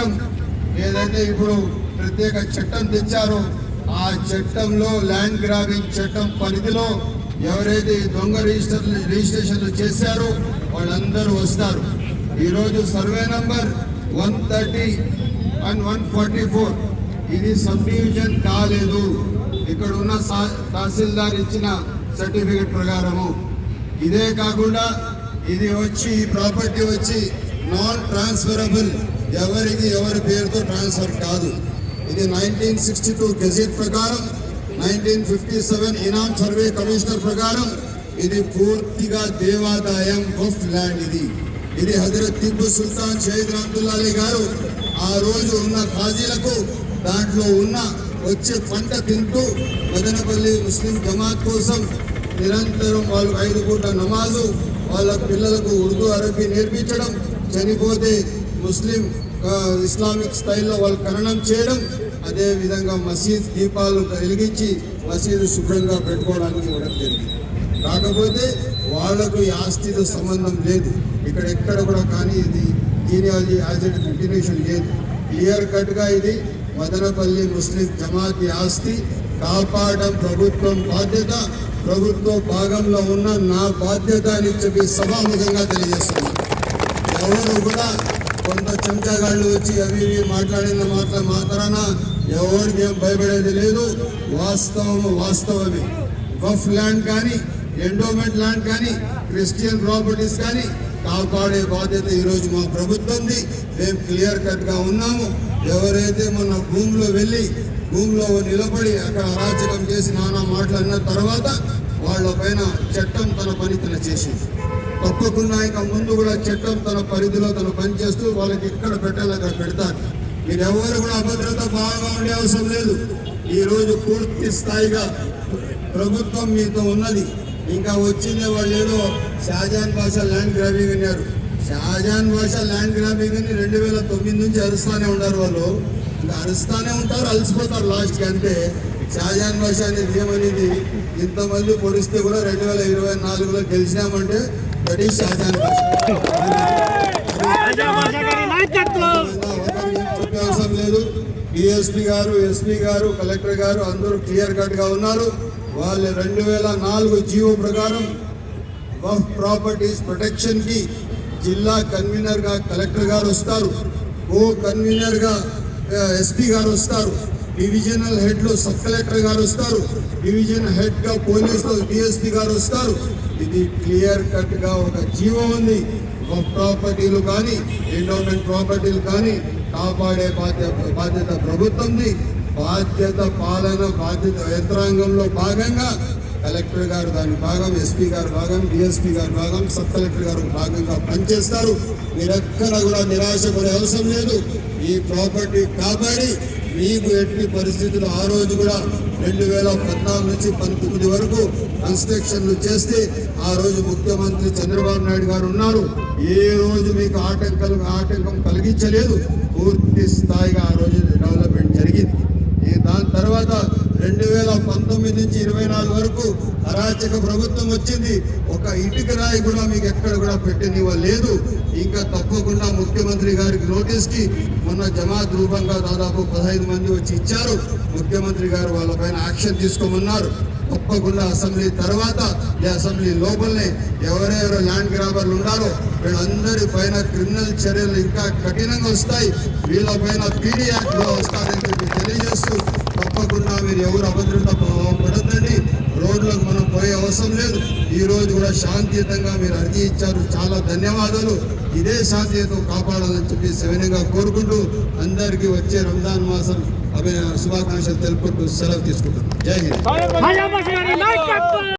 చట్టం ఏదైతే ఇప్పుడు ప్రత్యేక చట్టం తెచ్చారో ఆ చట్టంలో ల్యాండ్ గ్రాబింగ్ చట్టం పరిధిలో ఎవరైతే దొంగ రిజిస్టర్ రిజిస్ట్రేషన్లు చేశారో వాళ్ళందరూ వస్తారు. ఈరోజు survey number one thirty and one forty four. ఇది సబ్ డివిజన్ కాలేదు. ఇక్కడ ఉన్న సా- తహసీల్దార్ ఇచ్చిన సర్టిఫికెట్ ప్రకారము. ఇదే కాకుండా ఇది వచ్చి ఈ ప్రాపర్టీ వచ్చి నాన్ ట్రాన్స్ఫరబుల్. ఎవరికి ఎవరి పేరుతో ట్రాన్స్ఫర్ కాదు. ఇది నైన్టీన్ సిక్స్టీ టూ గెజెట్ ప్రకారం నైన్టీన్ ఫిఫ్టీ సెవెన్ ఇనామ్ సర్వే కమిషనర్ ప్రకారం ఇది పూర్తిగా దేవాదాయం వఫ్ ల్యాండ్ ఇది. ఇది హజరత్ టిప్పు సుల్తాన్ షహీద్ రహమతుల్లా గారు ఆ రోజు ఉన్న ఖాజీలకు దాంట్లో ఉన్న వచ్చే పంట తింటూ మదనపల్లి ముస్లిం జమాత్ కోసం నిరంతరం వాళ్ళు ఐదు పూట నమాజు వాళ్ళ పిల్లలకు ఉర్దూ అరబీ నేర్పించడం చనిపోతే ముస్లిం ఇస్లామిక్ స్టైల్లో వాళ్ళు ఖననం చేయడం అదే విధంగా మసీద్ దీపాలు వెలిగించి మసీదు శుభ్రంగా పెట్టుకోవడానికి ఇవ్వడం జరిగింది. కాకపోతే వాళ్ళకు ఈ ఆస్తితో సంబంధం లేదు. ఇక్కడ ఎక్కడ కూడా కానీ ఇది జీనియాలజీ యాజ్ ఎ కంటిన్యూషన్ లేదు. క్లియర్ కట్గా ఇది మదనపల్లి ముస్లిం జమాతి ఆస్తి కాపాడడం ప్రభుత్వం బాధ్యత. ప్రభుత్వ భాగంలో ఉన్న నా బాధ్యత అని చెప్పి సభాముఖంగా తెలియజేస్తున్నాను. ఎవరు కూడా కొంత చెంచగాళ్ళు వచ్చి అవి మాట్లాడిన మాత్రం మాత్రాన ఎవరికి ఏం భయపడేది లేదు. వాస్తవం వాస్తవమే. గఫ్ ల్యాండ్ కానీ ఎండోమెంట్ ల్యాండ్ కానీ క్రిస్టియన్ ప్రాపర్టీస్ కానీ కాపాడే బాధ్యత ఈరోజు మా ప్రభుత్వంది. మేము క్లియర్ కట్గా ఉన్నాము. ఎవరైతే మన భూమిలో వెళ్ళి భూమిలో నిలబడి అక్కడ అరాచకం చేసి నానా మాట్లాడిన తర్వాత వాళ్ళ పైన చట్టం తన పని తన చేసింది. తప్పకుండా ఇంకా ముందు కూడా చట్టం తన పరిధిలో తన పని చేస్తూ వాళ్ళకి ఎక్కడ పెట్టాలి అక్కడ పెడతారు. మీరు ఎవరు కూడా అభద్రత బాగా ఉండే అవసరం లేదు. ఈరోజు పూర్తి స్థాయిగా ప్రభుత్వం మీతో ఉన్నది. ఇంకా వచ్చిందే వాళ్ళు ఏదో షాజాన్ భాష ల్యాండ్ గ్రాబింగ్ అన్నారు. షాజాన్ భాష ల్యాండ్ గ్రాబింగ్ అని రెండు వేల తొమ్మిది నుంచి అరుస్తూనే ఉన్నారు వాళ్ళు. అరుస్తూనే ఉంటారు అలసిపోతారు లాస్ట్కి అంతే షాజాన్ భాష అనేది ఇంతమంది పొడిస్తే కూడా రెండు వేల ఇరవై నాలుగులో గెలిచినామంటే దట్ ఈస్ షాజాన్ భాష చెప్పే అవసరం లేదు డిఎస్పీ గారు ఎస్పీ గారు కలెక్టర్ గారు అందరూ క్లియర్ కట్గా ఉన్నారు. వాళ్ళు రెండు వేల నాలుగు జీవో ప్రకారం వఫ్ ప్రాపర్టీస్ ప్రొటెక్షన్కి జిల్లా కన్వీనర్గా కలెక్టర్ గారు వస్తారు. ఓ కన్వీనర్గా ఎస్పీ గారు వస్తారు. డివిజనల్ హెడ్లో సబ్ కలెక్టర్ గారు వస్తారు. డివిజన్ హెడ్గా పోలీస్ డిఎస్పీ గారు వస్తారు. ఇది క్లియర్ కట్గా ఒక జీవో ఉంది. ఒక ప్రాపర్టీలు కానీ ఎండోమెంట్ ప్రాపర్టీలు కానీ కాపాడే బాధ్యత బాధ్యత ప్రభుత్వంది. బాధ్యత పాలన బాధ్యత యంత్రాంగంలో భాగంగా కలెక్టర్ గారు దాని భాగం ఎస్పీ గారు భాగం డిఎస్పీ గారు భాగం సబ్ కలెక్టర్ గారు భాగంగా పనిచేస్తారు. మీరెక్కడ కూడా నిరాశ పడే అవసరం లేదు. ఈ ప్రాపర్టీ కాపాడి మీకు ఎట్టి పరిస్థితులు ఆ రోజు కూడా రెండు వేల పద్నాలుగు నుంచి పంతొమ్మిది వరకు కన్స్ట్రక్షన్లు చేస్తే ఆ రోజు ముఖ్యమంత్రి చంద్రబాబు నాయుడు గారు ఉన్నారు. ఏ రోజు మీకు ఆటంకాలు ఆటంకం కలిగించలేదు. పూర్తి స్థాయిగా ఆ రోజు డెవలప్మెంట్ జరిగింది. దాని తర్వాత రెండు వేల పంతొమ్మిది నుంచి ఇరవై నాలుగు వరకు అరాచక ప్రభుత్వం వచ్చింది. ఒక ఇటుక రాయి కూడా మీకు ఎక్కడ కూడా పెట్టనివ్వలేదు. ఇంకా తప్పకుండా ముఖ్యమంత్రి గారికి నోటీస్కి మొన్న జమాత్ రూపంగా దాదాపు పదహైదు మంది వచ్చి ఇచ్చారు. ముఖ్యమంత్రి గారు వాళ్ళపైన యాక్షన్ తీసుకోమన్నారు. తప్పకుండా అసెంబ్లీ తర్వాత ఈ అసెంబ్లీ లోపలనే ఎవరెవరు ల్యాండ్ గ్రాబర్లు ఉన్నారో వీళ్ళందరి పైన క్రిమినల్ చర్యలు ఇంకా కఠినంగా వస్తాయి. వీళ్ళపైన పీడీ యాక్ట్ వస్తారని చెప్పి తెలియజేస్తూ తప్పకుండా మీరు ఎవరు అభద్రత పడద్దండి రోడ్లకు మనం పోయే అవసరం లేదు. ఈ రోజు కూడా శాంతియుతంగా మీరు అర్జీ ఇచ్చారు. చాలా ధన్యవాదాలు. ఇదే శాంతియుతం కాపాడాలని చెప్పి సవినయంగా కోరుకుంటూ అందరికీ వచ్చే రంజాన్ మాసం అభి శుభాకాంక్షలు తెలుపుకుంటూ సెలవు తీసుకుంటాం జై హింద్.